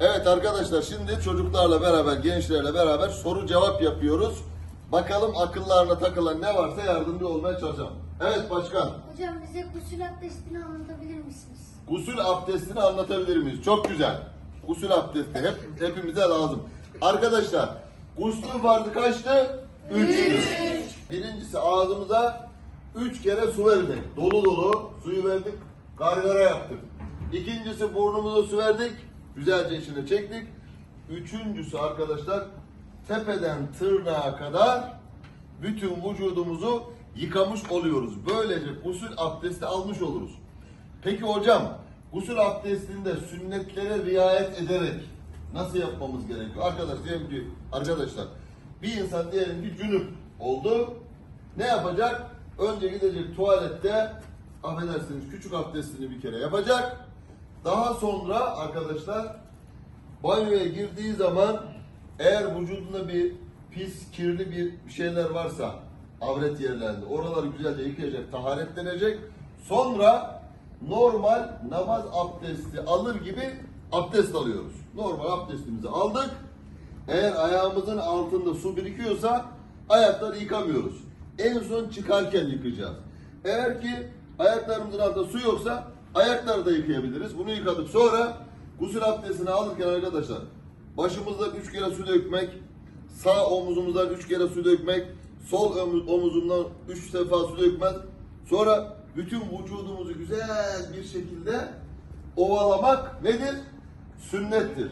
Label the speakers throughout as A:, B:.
A: Evet arkadaşlar şimdi çocuklarla beraber, gençlerle beraber soru cevap yapıyoruz. Bakalım akıllarına takılan ne varsa yardımcı olmaya çalışacağım. Evet başkan,
B: Hocam bize gusül abdestini anlatabilir misiniz?
A: gusül abdestini anlatabilir miyiz? Çok güzel. Gusül abdesti hep hepimize lazım. Arkadaşlar, guslün farkı kaçtı? Üçtü. Birincisi ağzımıza üç kere su verdik. Dolu dolu suyu verdik, gargara yaptık. İkincisi burnumuza su verdik, güzelce içine çektik. Üçüncüsü arkadaşlar tepeden tırnağa kadar bütün vücudumuzu yıkamış oluyoruz. Böylece gusül abdesti almış oluruz. Peki hocam gusül abdestinde sünnetlere riayet ederek nasıl yapmamız gerekiyor? Arkadaş diyelim ki arkadaşlar bir insan diyelim ki cünüp oldu. Ne yapacak? Önce gidecek tuvalette affedersiniz küçük abdestini bir kere yapacak. Daha sonra arkadaşlar banyoya girdiği zaman eğer vücudunda bir pis, kirli bir şeyler varsa avret yerlerinde oraları güzelce yıkayacak, taharetlenecek. Sonra normal namaz abdesti alır gibi abdest alıyoruz. Normal abdestimizi aldık. Eğer ayağımızın altında su birikiyorsa ayakları yıkamıyoruz. En son çıkarken yıkayacağız. Eğer ki ayaklarımızın altında su yoksa ayakları da yıkayabiliriz. Bunu yıkadık. Sonra gusül abdestini alırken arkadaşlar başımızdan üç kere su dökmek, sağ omuzumuzdan üç kere su dökmek, sol omuz- omuzumdan üç defa su dökmek. Sonra bütün vücudumuzu güzel bir şekilde ovalamak nedir? Sünnettir.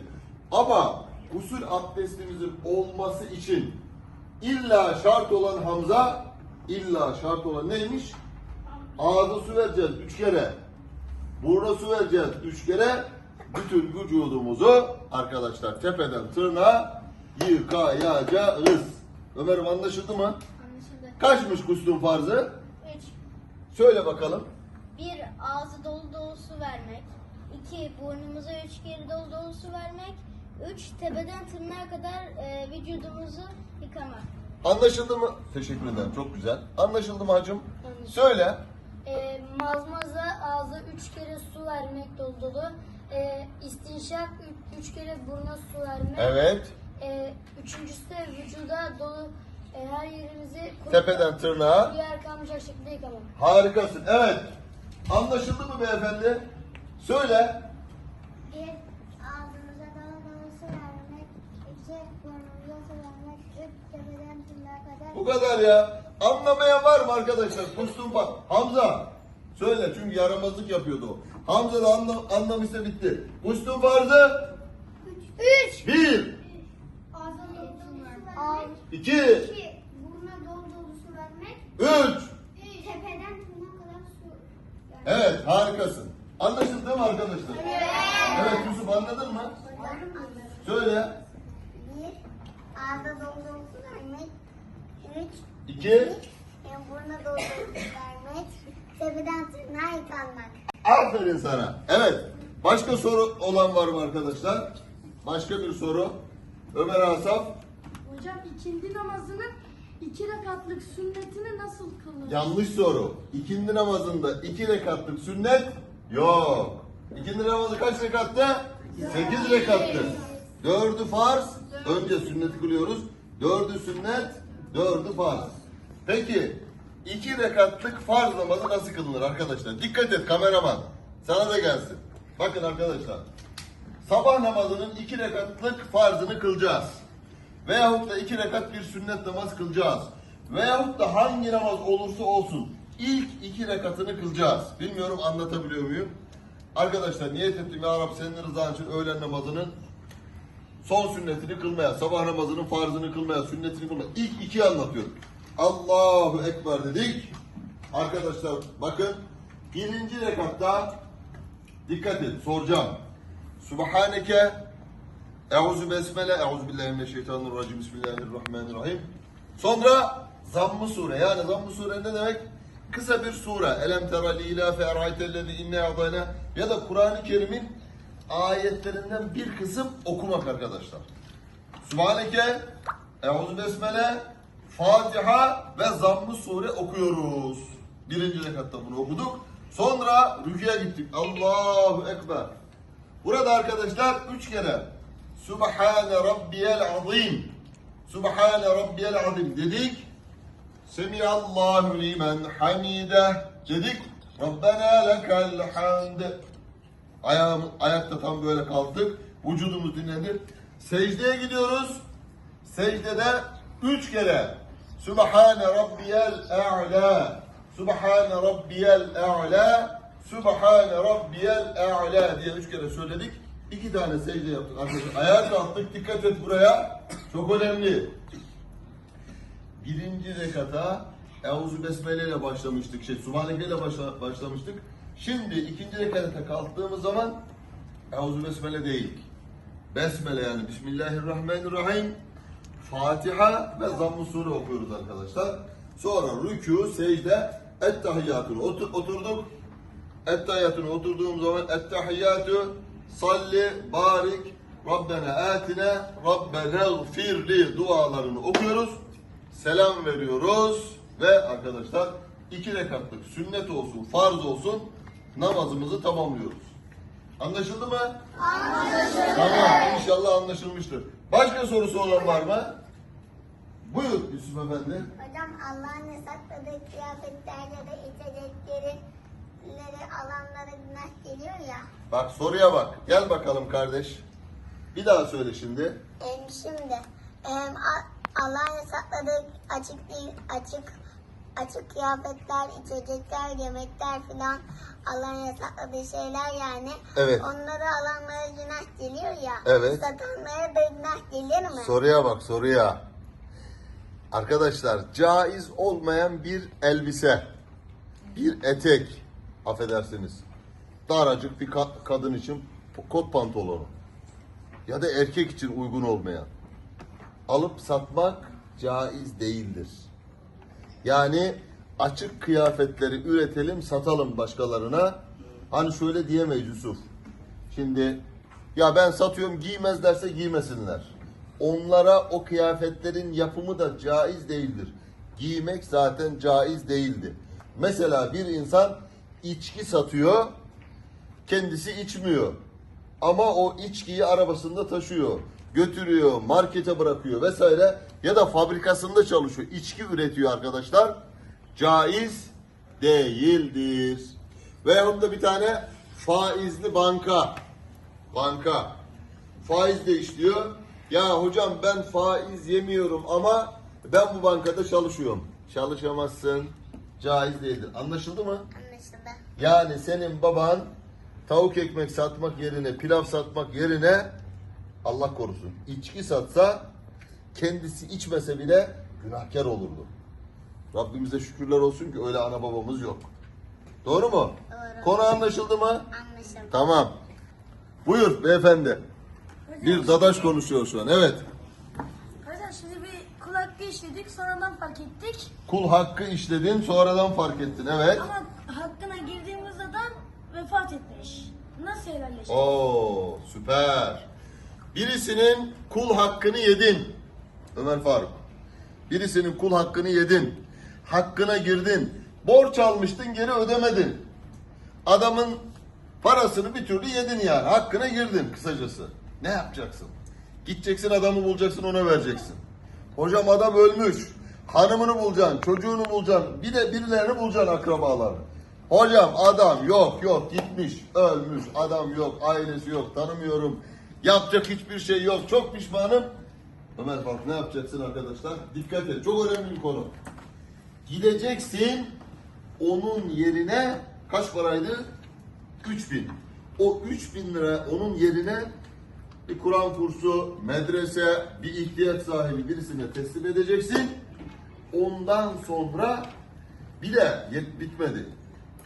A: Ama gusül abdestimizin olması için illa şart olan Hamza, illa şart olan neymiş? Ağza su vereceğiz üç kere. Buruna su vereceğiz üç kere. Bütün vücudumuzu arkadaşlar tepeden tırnağa yıkayacağız. Ömer'im anlaşıldı mı?
B: Anlaşıldı.
A: Kaçmış guslün farzı?
B: 3.
A: Söyle bakalım.
B: 1. Ağzı dolu dolu su vermek. 2. Burnumuza 3 kere dolu dolu su vermek. 3. Tepeden tırnağa kadar e, vücudumuzu yıkamak.
A: Anlaşıldı mı? Teşekkür ederim. Çok güzel. Anlaşıldı mı hacım?
B: Anlaşıldı.
A: Söyle.
B: E, mazmaza ağza 3 kere su vermek dolu dolu. E, istinşak 3 kere buruna su vermek.
A: Evet.
B: E, üçüncüsü de vücuda dolu e, her yerimizi kuru-
A: Tepeden tırnağa.
B: yer kalmayacak şekilde yıkamak.
A: Harikasın. Evet. Anlaşıldı mı beyefendi? Söyle.
C: Bir, ağzımıza dolu dolu su vermek. İki, burnumuza su vermek. Üç, tepeden tırnağa kadar.
A: Bu kadar ya. Anlamayan var mı arkadaşlar? Kustum bak. Hamza. Söyle çünkü yaramazlık yapıyordu o. Hamza da anla, anlamışsa bitti. Kustum farzı.
B: 3.
A: Bir.
C: Su vermek.
A: iki,
C: İki, burnuna dolu dolu su vermek.
A: Üç.
C: Tepeden tırnağa kadar su vermek.
A: Evet harikasın. Anlaşıldı mı arkadaşlar? Evet. Evet Yusuf anladın mı? Söyle.
C: Bir, ağza dolu dolu su vermek. Üç,
A: İki.
C: e, dolu su vermek. Tepeden tırnağa yıkanmak.
A: Aferin sana. Evet. Başka soru olan var mı arkadaşlar? Başka bir soru. Ömer Asaf.
D: Hocam ikindi namazının iki rekatlık sünnetini nasıl kılınır?
A: Yanlış soru. İkindi namazında iki rekatlık sünnet yok. İkindi namazı kaç rekattı? Sekiz rekattı. Dördü farz. Önce sünneti kılıyoruz. Dördü sünnet, dördü farz. Peki iki rekatlık farz namazı nasıl kılınır arkadaşlar? Dikkat et kameraman. Sana da gelsin. Bakın arkadaşlar. Sabah namazının iki rekatlık farzını kılacağız. Veyahut da iki rekat bir sünnet namaz kılacağız. Veyahut da hangi namaz olursa olsun ilk iki rekatını kılacağız. Bilmiyorum anlatabiliyor muyum? Arkadaşlar niyet ettim ya Rab senin rızan için öğlen namazının son sünnetini kılmaya, sabah namazının farzını kılmaya, sünnetini kılmaya. İlk ikiyi anlatıyorum. Allahu Ekber dedik. Arkadaşlar bakın birinci rekatta dikkat et soracağım. Subhaneke Euzu besmele, euzu billahi mineşşeytanirracim. Bismillahirrahmanirrahim. Sonra zamm-ı sure. Yani zamm-ı sure ne demek? Kısa bir sure. Elem tera li ilafe eraytellezi inne adayna ya da Kur'an-ı Kerim'in ayetlerinden bir kısım okumak arkadaşlar. Subhaneke, euzu besmele, Fatiha ve zamm-ı sure okuyoruz. Birinci rekatta bunu okuduk. Sonra rüküye gittik. Allahu Ekber. Burada arkadaşlar üç kere Subhane Rabbiyel Azim Subhane Rabbiyel Azim dedik. Semiyallahu limen hamide dedik. Rabbena lekel hamd. Ayağım, ayakta tam böyle kaldık. Vücudumuz dinlendir. Secdeye gidiyoruz. Secdede üç kere Subhane Rabbiyel A'la Subhane Rabbiyel A'la Subhane Rabbiyel A'la diye üç kere söyledik. İki tane secde yaptık arkadaşlar. Ayağa kalktık. Dikkat et buraya. Çok önemli. Birinci rekata Euzu Besmele ile başlamıştık. Şey, Subhaneke ile başla- başlamıştık. Şimdi ikinci rekata kalktığımız zaman Euzu Besmele değil. Besmele yani Bismillahirrahmanirrahim. Fatiha ve Zamm-ı Sure okuyoruz arkadaşlar. Sonra rükû, secde, ettehiyyatını otur, oturduk. Ettehiyyatını oturduğum zaman ettehiyyatü salli, barik, Rabbena atine, Rabbena gfirli dualarını okuyoruz. Selam veriyoruz ve arkadaşlar iki rekatlık sünnet olsun, farz olsun namazımızı tamamlıyoruz. Anlaşıldı mı? Anlaşıldı. Tamam inşallah anlaşılmıştır. Başka sorusu olan var mı? Buyur Yusuf Efendi.
C: Hocam Allah'ın yasakladığı kıyafetlerle de içecekleri alanlara günah geliyor ya.
A: Bak soruya bak. Gel bakalım kardeş. Bir daha söyle şimdi.
C: Em, şimdi em, Allah'ın yasakladığı açık değil, açık açık kıyafetler, içecekler, yemekler filan Allah'ın yasakladığı şeyler yani.
A: Evet.
C: Onları alanlara günah geliyor ya.
A: Evet.
C: Günah gelir mi?
A: Soruya bak soruya. Arkadaşlar caiz olmayan bir elbise, bir etek, affedersiniz. Daracık bir ka- kadın için kot pantolonu ya da erkek için uygun olmayan alıp satmak caiz değildir. Yani açık kıyafetleri üretelim, satalım başkalarına. Hani şöyle diyemeyiz Yusuf. Şimdi ya ben satıyorum giymezlerse giymesinler. Onlara o kıyafetlerin yapımı da caiz değildir. Giymek zaten caiz değildi. Mesela bir insan içki satıyor, kendisi içmiyor. Ama o içkiyi arabasında taşıyor, götürüyor, markete bırakıyor vesaire ya da fabrikasında çalışıyor, içki üretiyor arkadaşlar. Caiz değildir. Veyahut da bir tane faizli banka, banka faiz de işliyor. Ya hocam ben faiz yemiyorum ama ben bu bankada çalışıyorum. Çalışamazsın. Caiz değildir. Anlaşıldı mı?
C: Anlaşıldı.
A: Yani senin baban tavuk ekmek satmak yerine, pilav satmak yerine Allah korusun içki satsa kendisi içmese bile günahkar olurdu. Rabbimize şükürler olsun ki öyle ana babamız yok. Doğru mu?
C: Doğru.
A: Konu anlaşıldı mı?
C: Anlaşıldı.
A: Tamam. Buyur beyefendi. Bir dadaş konuşuyor şu an. Evet.
D: Hocam şimdi bir kul hakkı işledik sonradan fark ettik.
A: Kul hakkı işledin sonradan fark ettin. Evet.
D: Ama hakkına girdiğimiz adam vefat etmiş. Nasıl helalleşecek?
A: Oo süper. Birisinin kul hakkını yedin. Ömer Faruk. Birisinin kul hakkını yedin. Hakkına girdin. Borç almıştın geri ödemedin. Adamın parasını bir türlü yedin yani. Hakkına girdin kısacası. Ne yapacaksın? Gideceksin adamı bulacaksın ona vereceksin. Hocam adam ölmüş. Hanımını bulacaksın, çocuğunu bulacaksın. Bir de birilerini bulacaksın akrabalarını. Hocam adam yok yok gitmiş, ölmüş. Adam yok, ailesi yok, tanımıyorum. Yapacak hiçbir şey yok. Çok pişmanım. Ömer Faruk ne yapacaksın arkadaşlar? Dikkat et. Çok önemli bir konu. Gideceksin onun yerine kaç paraydı? 3000. O 3000 lira onun yerine bir Kur'an kursu, medrese, bir ihtiyaç sahibi birisine teslim edeceksin. Ondan sonra bir de yet bitmedi.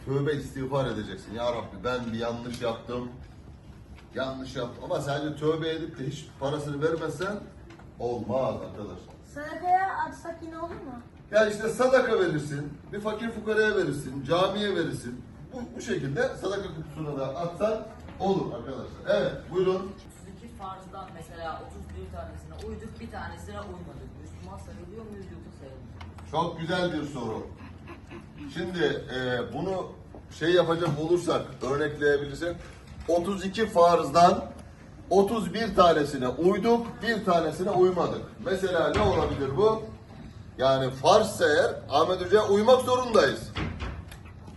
A: Tövbe istiğfar edeceksin. Ya Rabbi ben bir yanlış yaptım. Yanlış yaptım. Ama sadece tövbe edip de hiç parasını vermezsen olmaz arkadaşlar.
D: Sadakaya atsak yine olur mu?
A: Ya işte sadaka verirsin, bir fakir fukaraya verirsin, camiye verirsin. Bu, bu şekilde sadaka kutusuna da atsan olur arkadaşlar. Evet buyurun.
E: 32 farzdan mesela 31 tanesine uyduk, bir tanesine uymadık. Müslüman sayılıyor muyuz yoksa sayılmıyor muyuz?
A: Çok güzel bir soru. Şimdi e, bunu şey yapacak olursak, örnekleyebilirsek 32 farzdan 31 tanesine uyduk, bir tanesine uymadık. Mesela ne olabilir bu? Yani farz eğer Ahmet Hoca'ya uymak zorundayız.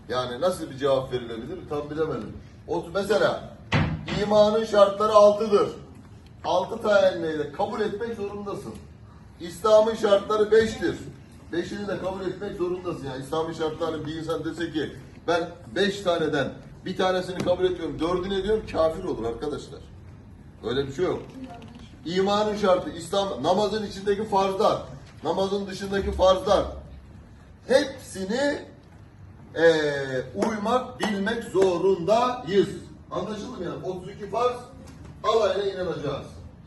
A: Yani nasıl bir cevap verilebilir tam bilemedim. O, mesela imanın şartları altıdır. Altı taneyle kabul etmek zorundasın. İslam'ın şartları beştir. Beşini de kabul etmek zorundasın. Yani İslam'ın şartlarını bir insan dese ki ben beş taneden bir tanesini kabul etmiyorum, dördünü ediyorum kafir olur arkadaşlar. Öyle bir şey yok. İmanın şartı, İslam, namazın içindeki farzlar, namazın dışındaki farzlar hepsini eee, uymak, bilmek zorundayız. Anlaşıldı mı yani? 32 farz alayına inanacağız.